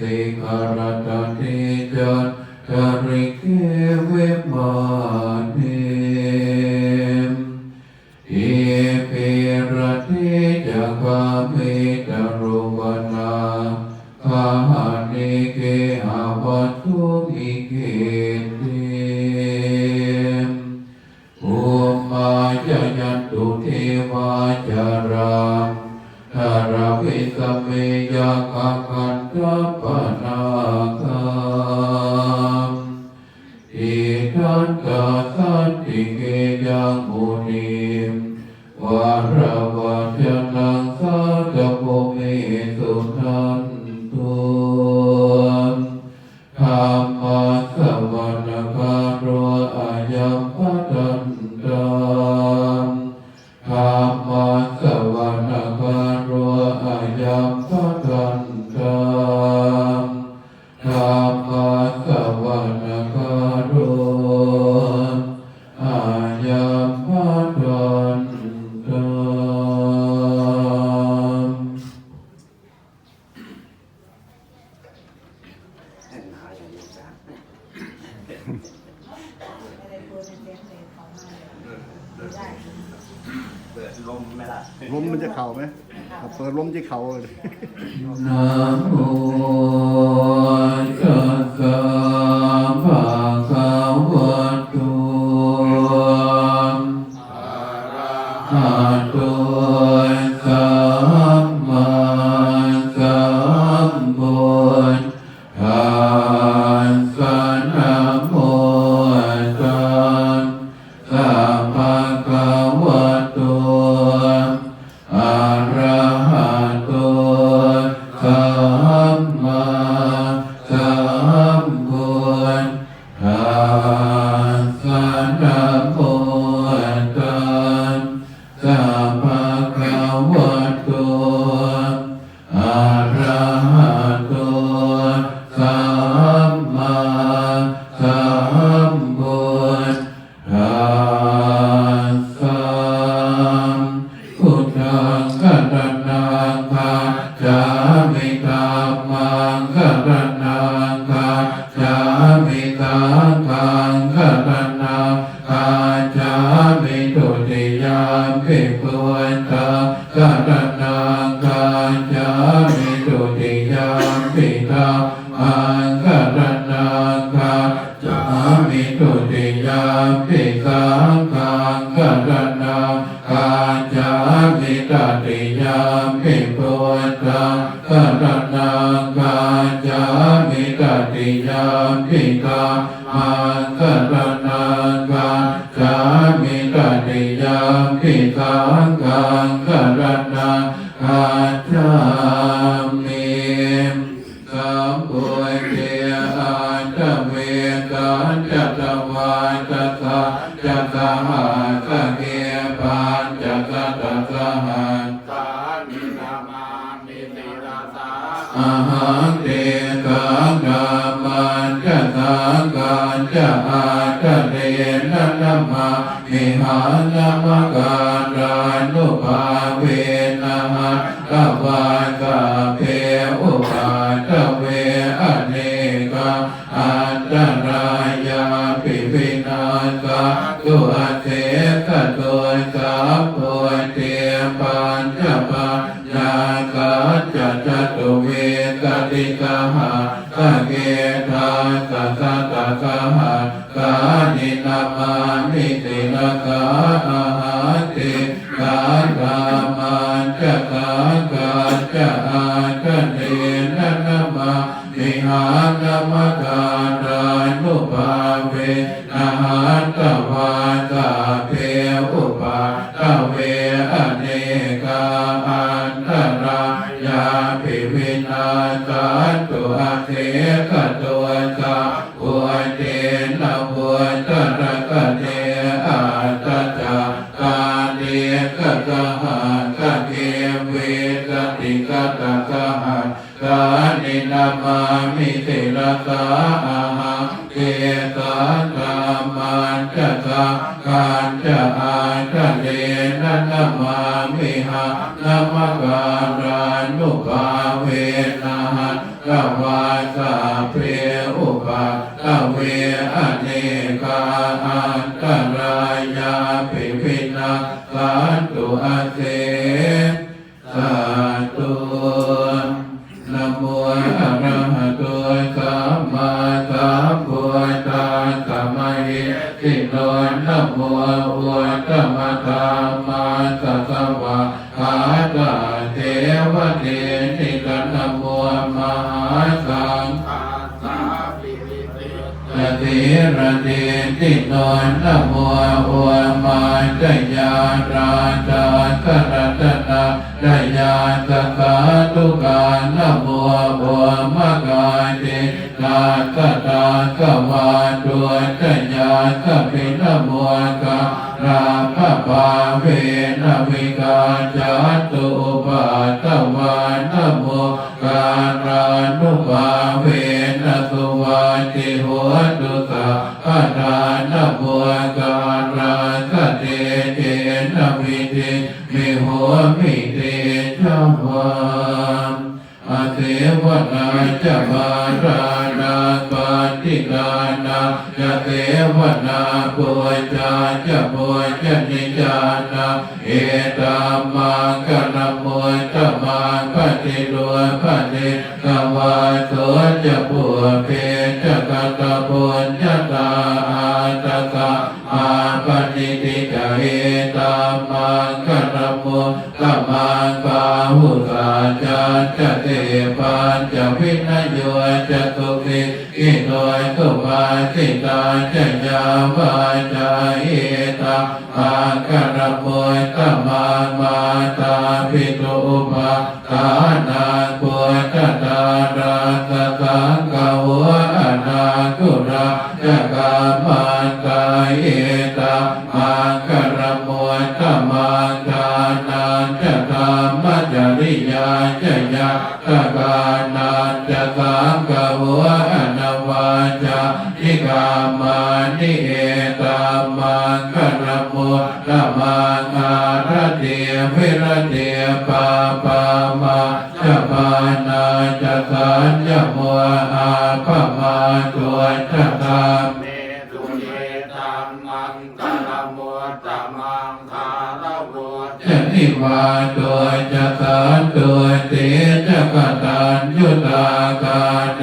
สิกขารตติจัตตาริเกเวมา คันตปนาคามอิทันตาสันติเกยังมุนิวาร นะโม กั ติยามปิปุตตังกตนังกาจามิตติยามิกามังกตนังกาจามิตติยามิกังกังกตนังกา สหะสามินามามิติราสาอาหังเตกังกามันจะสังกันจะอาจะเรนนัมมามิหังนัมการานุภา ปัญจปัญญากัจจจตุเวกติกาหาสเกทาสัสะตะกะหากานินามามิติระกาอาหาติกาตามันจะกากาจะอาจะเนนะนะมามิหานามการานุภาเวนะหันตวาตาเพอุปาตเวอ เทกตัวสาหัวเทนะหัวตะกะเทอาตตากาเนกะกะหากะเกเวกะติกะตะกะหากานินามามิเทระกาอาหังเกกาตามันจะกากาจะอาจะเดนะนะมามิหานะมะการานุภาเว กวาสาเพอุปะกเวอเนกาอันตรายาปิวินาการตุอาเสสาธุนะโมอะระหะโตสัมมาสัมพุทธัสสะมะเฮติโนนะโมอุตตมะธรรมาสัสสะวะขาตาเทวเทนิ หาสังฆอาสาปิริติยะติระเดติโนนะโมโอมาจยาราจาครัตนาจยาสกาตุกานะโมโอมกาเตกาคตา กวาตัวจยาสปินโมการาภปาเวนวิกาจัตุปาตวานโมการานุภาเวนสุวาติโหตุสัพพทานโมการาคเตเตนวิเตมิโหมิเตชวาอาเทวนาจมาราน กานาจะเทวนาปุจาจะปุจจนิจานาเอตามังกนะโมตมังปฏิโลปฏิกวาโสจะปุเพ สิตาจะยาวาจาเอตามังกนะโมตมามาตาปิโตปาตานา มานิเอตามังกนะโมตมังอาระเดียวิระเดียปาปามาจะปานาจะสัญญโมอาปมาตัวจะตามเมตุเยตัมมังกะละโมตะมังคาระโมจะนิวาตัวจะสานตัวเตจะกตัญยุตากาเน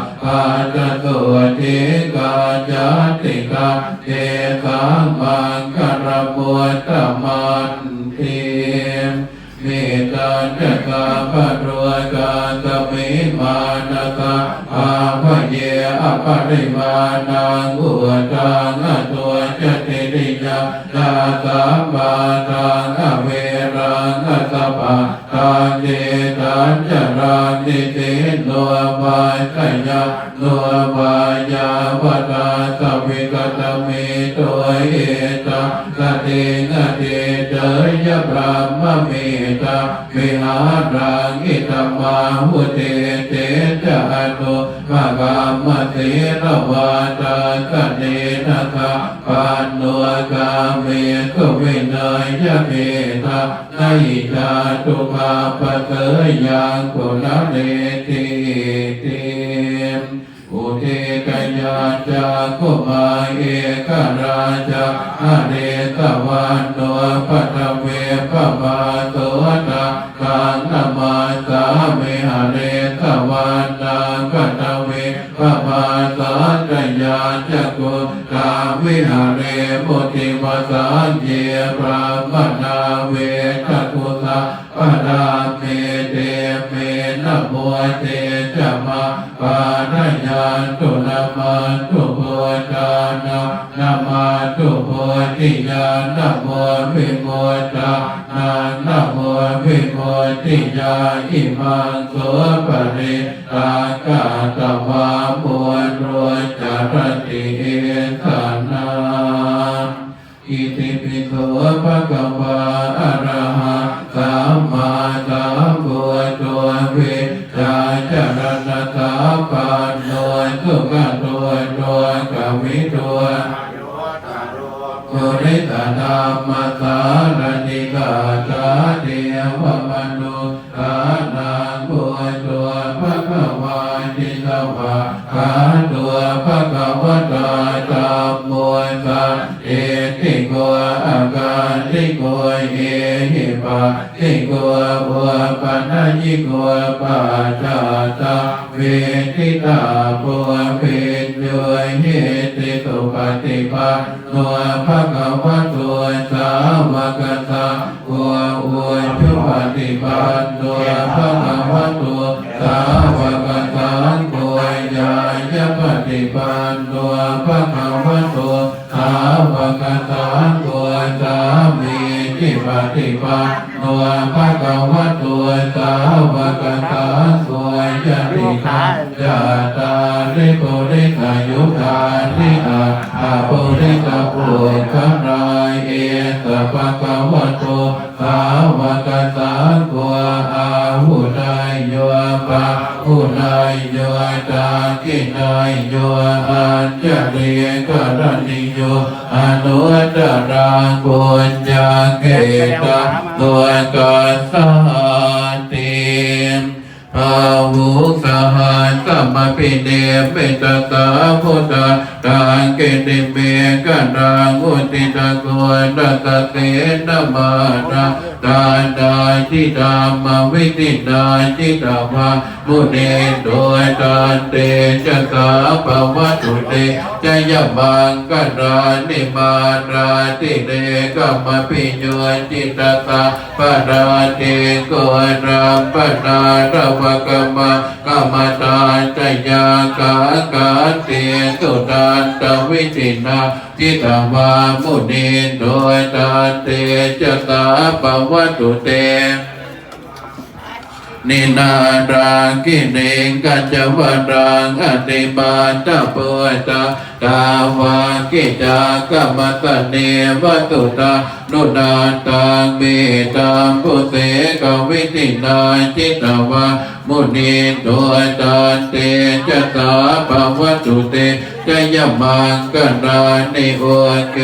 การคตาเนหิเดตัญญาสนกาปฏิอาโสกังวิรัจจาเกมังเอตามังกะโมตมังเอตาติกายิกาตวานาสาปาตมะปราชิตาสาปาตโสเทกาจติกาเทสังมังกะโมตมันทมเมตตาจกาปะโรกาสมิมานกาอาภเยอปริมาณังอุตังตัวจติริยาลาสัมาตังเวรังอสปะ ตังเจตันจรังนิสิโนวายขยะโนวายาวตาสวิกตเมตัวเอตากติงอติเจยพระมเมตาวิหารังอิตมาหุเตเตจะโนมะกามเตระวาตากเน นะปันโนกาเมกุวินัยยะเมตานาอิจาตุภาปะเสยยังกุณเลติเตมอุเทกยาจากุมาเอกราชาอาเดสวันโนปัทเวปมาโสตาคังนามาสาเมหะเดสวันนาปัทเวปมาสาตยาาจักกุ วิหาเรมุติวาสังเยพระมนาเวทักุสะปะดาเมเตเมนะโมเตจะมาปาทยานตุนามาตุโพธานานามาตุโพธิญาณนะโมวิโมตานานะโมวิโมติญาอิมังโสปะริตากาตวาโมโรจารติเอสา โสภะคะวะอระหะสัมมาสัมพุทโธเวชาจารณะสัพพันโนสุขโตโตกวิโตอายุตาโรโกริตธรรมสาร โกอุปนัญิโกปัจจาตาเวทิตาโพเวโยเหติสุปฏิปันโนภะคะวะโตสาวกสังโฆโอชุปฏิปันโนภะคะวะโตสาวกสังโฆญาญปฏิปันโนภะคะวะโตสาวกสังโฆสามีจิปฏิปัน โนภะคะวะโตสาวกสังโฆญาติกาญาตาริโกริกายุคาริอาอาโปริกาปุขรายเอสภะคะวะโตสาวกตาสวยอาหุไดโยปะ หุนายโยตากินายโยอัญจเรียกรณิโยอนุตรังปุญญาเกตะตัวกัสสติภาวุสหัสสัมปิเนปิตตาพุทธ ตังเกติเมกันรังอุติตะโกนัตเตนะมานะตาดาทิตามวิติตาจิตาวามุเนโดยตาเตจะสาปวัตุเตจยบังกันรานิมาราติเตกัมปิโยจิตตาปราเตโกรัมปนาระวกมมะกรรมตาจยากากาเตสุตันตวิจินาจิตาวามุนีโดยตาเตจตาปวัตุเตนินารากิเนงกัจจวันรังอติมาตตปุตตา ตาวากิจากรรมตเนวัตุตานุนาตังเมตามพุเสกวิตินาจิตวามุนีโดยตาเตจะสาปวัตุเตจะยมังกันรานิโอเก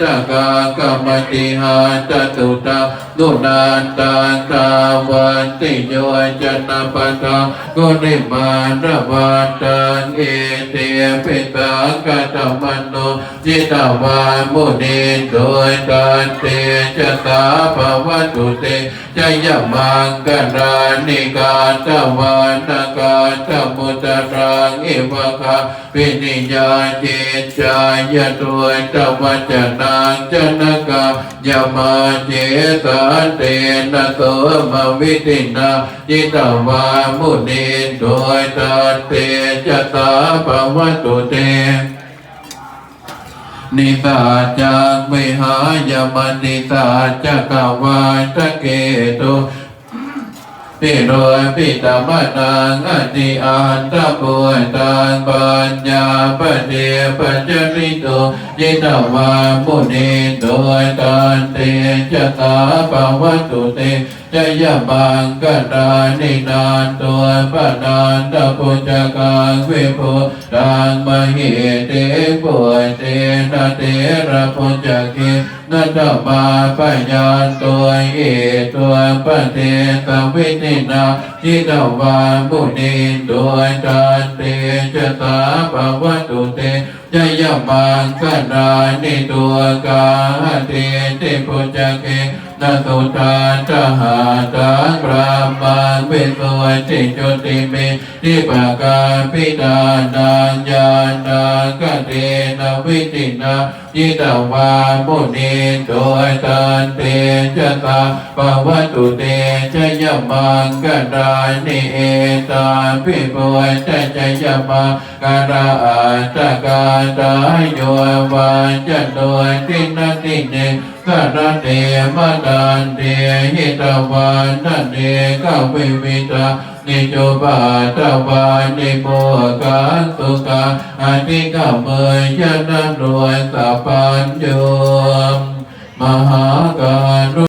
ตกากรรมติหาตตุตานุนาตังตาวันติโยจนะปะทากุณิมาระวันตังเอเตปิตังกัตมันโนจิตาวามุนีโดยตาเตจะสาภวัตุเตจยมังกันรานิกาตวันนาการตมุตรังเอวะคะปินิยาจิตจายตัวตวัจนังจนกายมาเจสาเตนะโสมวิตินาจิตวามุนีโดยตาเตจะสาภวัตุเต นิสาจังไม่หายมันนิสาจักวาตะเกตุปิโรปิตามนังอติอันตะปุตังปัญญาปเดปัจจริโตยิตวามุนีโดยตันเตจตาปวัตุเต จยบังกตานินานตัวปนานตะปุจกังวิปุตังมหิเตปุเตนะเตระปุจเกนัตมาปัญญาตัวเอตัวปเทตวิตินาจิตวามุนีโดยตันเตจตาปวัตุเตจยมังคนานิตัวกาเตเตปุจเก นนาสุตาจหาตังพระมังเวสวจิจุติเมทิปากาปิดานังญาณังกเตนวิตินา ยิตวามุนีโดยตันเตจตาปวัตุเตชยมังกดานิเอตาพิปวยจจยมังกราอาตกาตายโยวาจันโดยตินติเนกระเตมดานเตหิตวานันเตกวิวิตา นิโจบาตวานิโมกาสุกาอธิกาเมยยนันรวยสัพพัญโยมมหาการุ